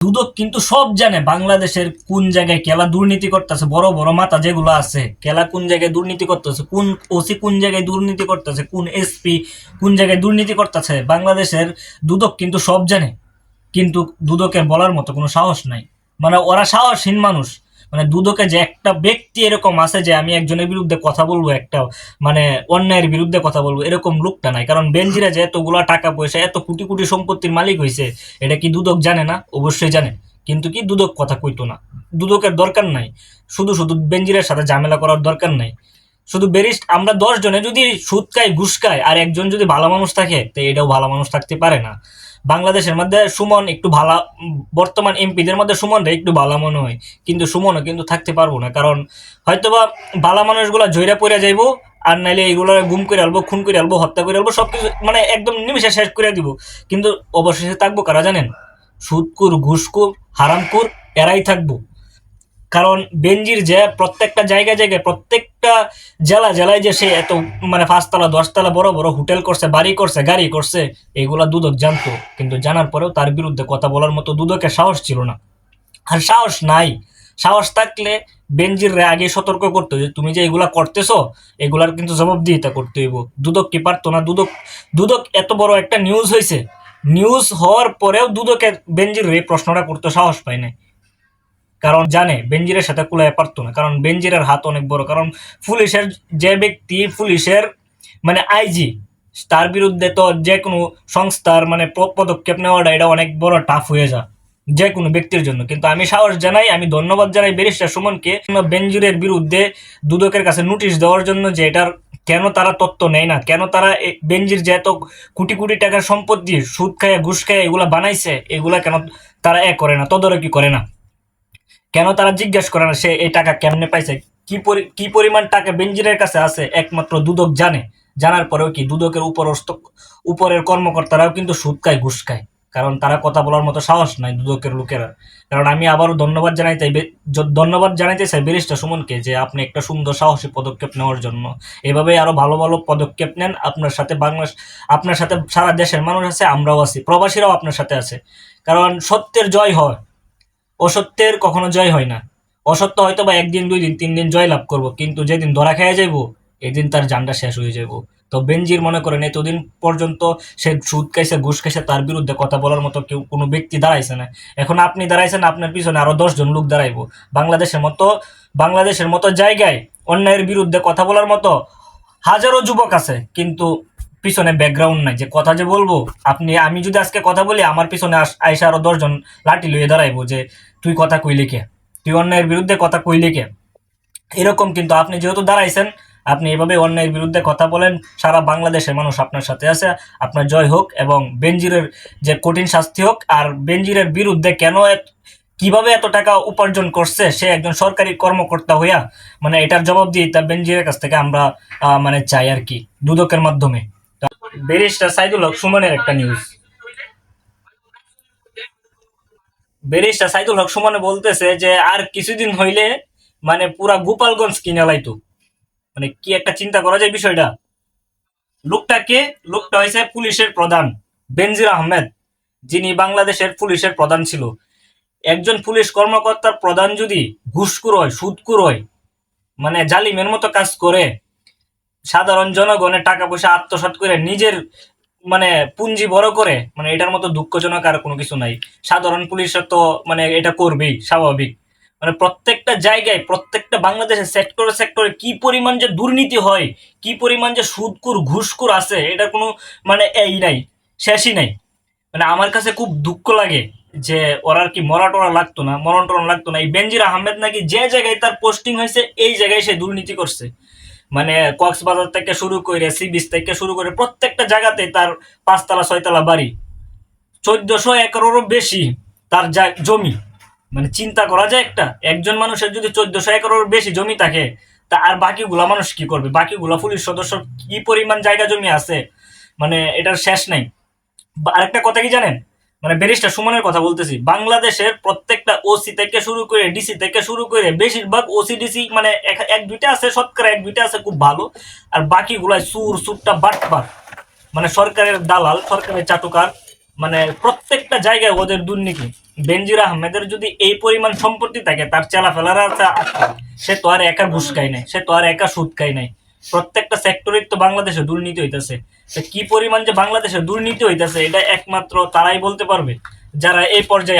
দুদক কিন্তু সব জানে বাংলাদেশের কোন জায়গায় কেলা দুর্নীতি করতেছে, বড় বড় মাথা যেগুলো আছে। কেলা কোন জায়গায় দুর্নীতি করতেছে, কোন ওসি কোন জায়গায় দুর্নীতি করতেছে, কোন এসপি কোন জায়গায় দুর্নীতি করতেছে, বাংলাদেশের দুদক কিন্তু সব জানে। কিন্তু দুদকের বলার মতো কোনো সাহস নাই। মানে ওরা সাহসহীন মানুষ। মানে দুদকে যে একটা ব্যক্তি এরকম আছে যে আমি একজনের বিরুদ্ধে কথা বলব, একটা মানে অন্যায়ের বিরুদ্ধে কথা বলব, এরকম লোকটা নাই। কারণ বেঞ্জিরা যে এতগুলা টাকা পয়সা, এত কোটি কোটি সম্পত্তির মালিক হয়েছে এটা কি দুদক জানে না? অবশ্যই জানে। কিন্তু কি দুদক কথা কইতো না? দুদকের দরকার নাই। শুধু শুধু বেঞ্জিরের সাথে ঝামেলা করার দরকার নাই। শুধু বেরিস্ট, আমরা দশ জনে যদি সুদ খাই, ঘুষ খাই, আর একজন যদি ভালো মানুষ থাকে, তো এটাও ভালো মানুষ থাকতে পারে না। বাংলাদেশের মধ্যে সুমন একটু ভালো, বর্তমান এমপিদের মধ্যে সুমনরা একটু ভালো মনে হয়। কিন্তু সুমনও কিন্তু থাকতে পারব না, কারণ হয়তোবা ভালো মানুষগুলো জয়রা পড়ে যাইবো, আর নাইলে এগুলো গুম করে আলবো, খুন করে আলবো, হত্যা করে আলবো, সবকিছু মানে একদম নিমিশে শেষ করে দিব। কিন্তু অবশেষে থাকব কারা জানেন? সুদকুর ঘুষকুর, হারামকুর, এরাই থাকব। কারণ বেঞ্জির যে প্রত্যেকটা জায়গায় জায়গায়, প্রত্যেকটা জেলা জেলায় যে সে এত মানে পাঁচতলা, দশতলা বড় বড় হোটেল করছে, বাড়ি করছে, গাড়ি করছে, এগুলা দুদক জানতো। কিন্তু জানার পরেও তার বিরুদ্ধে কথা বলার মতো দুদকের সাহস ছিল না। আর সাহস নাই। সাহস থাকলে বেঞ্জির রে আগে সতর্ক করতো যে তুমি যে এগুলা করতেছো, এগুলার কিন্তু জবাবদিহিতা করতে হইব। দুদক কি পারতো না? দুদক দুদক এত বড় একটা নিউজ হয়েছে নিউজ হওয়ার পরেও দুদকের বেঞ্জির রে প্রশ্নটা করতে সাহস পায় না কারণ জানে বেঞ্জিরের সাথে কুলায় পারতো না। কারণ বেঞ্জিরের হাত অনেক বড়। কারণ পুলিশের যে ব্যক্তি, পুলিশের মানে আইজি, তার বিরুদ্ধে তো যে কোনো সংস্থার মানে পদক্ষেপ নেওয়াটা এটা অনেক বড় টাফ হয়ে যায় যে কোনো ব্যক্তির জন্য। কিন্তু আমি সাহস জানাই, আমি ধন্যবাদ জানাই ব্যারিস্টার সুমনকে বেঞ্জুরের বিরুদ্ধে দুদকের কাছে নোটিশ দেওয়ার জন্য যে এটার কেন তারা তত্ত্ব নেয় না, কেন তারা বেঞ্জির যে এত কোটি কোটি টাকার সম্পত্তি, সুদ খায় ঘুষ খায় এগুলা বানাইছে, এগুলা কেন তারা এ করে না, তদারকি করে না। কেন তারা জিজ্ঞেস করে না সে এই টাকা কেমনে পাইছে? কি পরি- কি পরিমাণ টাকা বেঞ্জিরের কাছে আছে? একমাত্র দুদক জানে। জানার পরেও কি দুদকের উপরস্থ উপরের কর্মকর্তারাও কিন্তু সুদ খায়, ঘুষ খায়। কারণ তারা কথা বলার মতো সাহস নাই দুদকের লোকেরা। কারণ আমি আবারও ধন্যবাদ জানাইতে ধন্যবাদ জানাইতে চাই ব্যারিস্টার সুমনকে যে আপনি একটা সুন্দর সাহসী পদক্ষেপ নেওয়ার জন্য। এভাবেই আরও ভালো ভালো পদক্ষেপ নেন। আপনার সাথে বাংলাদেশ আপনার সাথে সারা দেশের মানুষ আছে, আমরাও আছি। প্রবাসীরাও আপনার সাথে আছে। কারণ সত্যের জয় হয়। অসত্যের কখনো জয় হয় না। অসত্য হয়তো বা একদিন, দুই দিন, তিন দিন জয় লাভ করব, কিন্তু যেদিন ধরা খেয়ে যাইব, এদিন তার জানটা শেষ হয়ে যাব তো বেঞ্জির মনে করেন, এতদিন পর্যন্ত সে সুদ খাইছে, ঘুষ খাইছে, তার বিরুদ্ধে কথা বলার মতো কেউ, কোনো ব্যক্তি দাঁড়াইছে না। এখন আপনি দাঁড়াইছেন, আপনার পিছনে আরও দশজন লোক দাঁড়াইবো। বাংলাদেশের মতো বাংলাদেশের মতো জায়গায় অন্যায়ের বিরুদ্ধে কথা বলার মতো হাজারো যুবক আছে, কিন্তু পিছনে ব্যাকগ্রাউন্ড নাই, যে কথা যে বলব, আপনি, আমি যদি আজকে কথা বলি, আমার পিছনে আইসা আরও দশজন লাঠি লইয়ে দাঁড়াইবো যে, তুই কথা কইলে কে? তুই অন্যায়ের বিরুদ্ধে কথা কইলে কে? এরকম কিন্তু আপনি যেহেতু দাঁড়াইছেন, আপনি এভাবে অন্যায়ের বিরুদ্ধে কথা বলেন, সারা বাংলাদেশের মানুষ আপনার সাথে আছে, আপনার জয় হোক এবং বেঞ্জিরের যে কঠিন শাস্তি হোক, আর বেঞ্জিরের বিরুদ্ধে কেন কীভাবে এত টাকা উপার্জন করছে, সে একজন সরকারি কর্মকর্তা হইয়া মানে এটার জবাব দিয়ে তা বেঞ্জিরের কাছ থেকে আমরা মানে চাই আর কি, দুদকের মাধ্যমে। ব্যারিস্টার সাইদুল হক সুমনের একটা নিউজ ব্যারিস্টার সাইদুল হক সুমনে বলতেছে যে, আর কিছুদিন হইলে মানে পুরা গোপালগঞ্জ কিনে লাইতো। মানে কি একটা চিন্তা করা যায় বিষয়টা? লোকটাকে, লোকটা হয়েছে পুলিশের প্রধান, বেনজির আহমেদ, যিনি বাংলাদেশের পুলিশের প্রধান ছিল। একজন পুলিশ কর্মকর্তার প্রধান যদি ঘুষখোর হয় সুদকুর হয় মানে জালিমের মতো কাজ করে সাধারণ জনগণের টাকা পয়সা আত্মসাৎ করে নিজের মানে পুঞ্জি বড় করে মানে এটার মতো দুঃখজনক আর কোনো কিছু নাই। সাধারণ পুলিশের তো মানে এটা করবেই, স্বাভাবিক। মানে প্রত্যেকটা জায়গায়, প্রত্যেকটা বাংলাদেশের সেক্টরে সেক্টরে কি পরিমাণ যে দুর্নীতি হয়, কি পরিমাণ যে সুদকুর, ঘুষকুর আছে এটা কোনো মানে এই নাই, শেষই নাই। মানে আমার কাছে খুব দুঃখ লাগে যে ওরার কি মরা টরা লাগতো না, মরণ টরণ লাগতো না। এই বেনজির আহমেদ নাকি যে জায়গায় তার পোস্টিং হয়েছে, এই জায়গায় সে দুর্নীতি করছে। মানে কক্সবাজার থেকে শুরু করে সি বিচ থেকে শুরু করে প্রত্যেকটা জায়গাতে তার পাঁচতলা, ছয়তলা বাড়ি। চোদ্দশো একরেরও বেশি তার জমি। মানে চিন্তা করা যায় একটা, একজন মানুষের যদি চোদ্দশো একরের বেশি জমি থাকে, তা আর বাকিগুলা মানুষ কি করবে? বাকিগুলা পুলিশ সদস্য কি পরিমাণ জায়গা জমি আছে? মানে এটার শেষ নাই। আরেকটা কথা কি জানেন? মানে ব্যারিস্টার সুমনের কথা বলতেছি। বাংলাদেশের প্রত্যেকটা ওসি থেকে শুরু করে ডিসি থেকে শুরু করে বেশিরভাগ ওসি ডিসি মানে এক- দুইটা আছে শতকরা এক দুইটা আছে, খুব ভালো। আর বাকিগুলাই সুর সুরটা বাটবার মানে সরকারের দালাল, সরকারের চাটুকার। মানে প্রত্যেকটা জায়গায় ওদের দুর্নীতি। বেনজির আহমেদের যদি এই পরিমাণ সম্পত্তি থাকে, তার চেলাফেলারা আছে সে তো আর একা ঘুষ খায় নাই, সে তো আর একা সুদ খায় নাই। প্রত্যেকটা সেক্টরের তো বাংলাদেশে দুর্নীতি হইতেছে। তা কি পরিমাণ যে বাংলাদেশে দুর্নীতি হইতাছে, এটা একমাত্র তারাই বলতে পারবে? যারা এই পর্যায়ে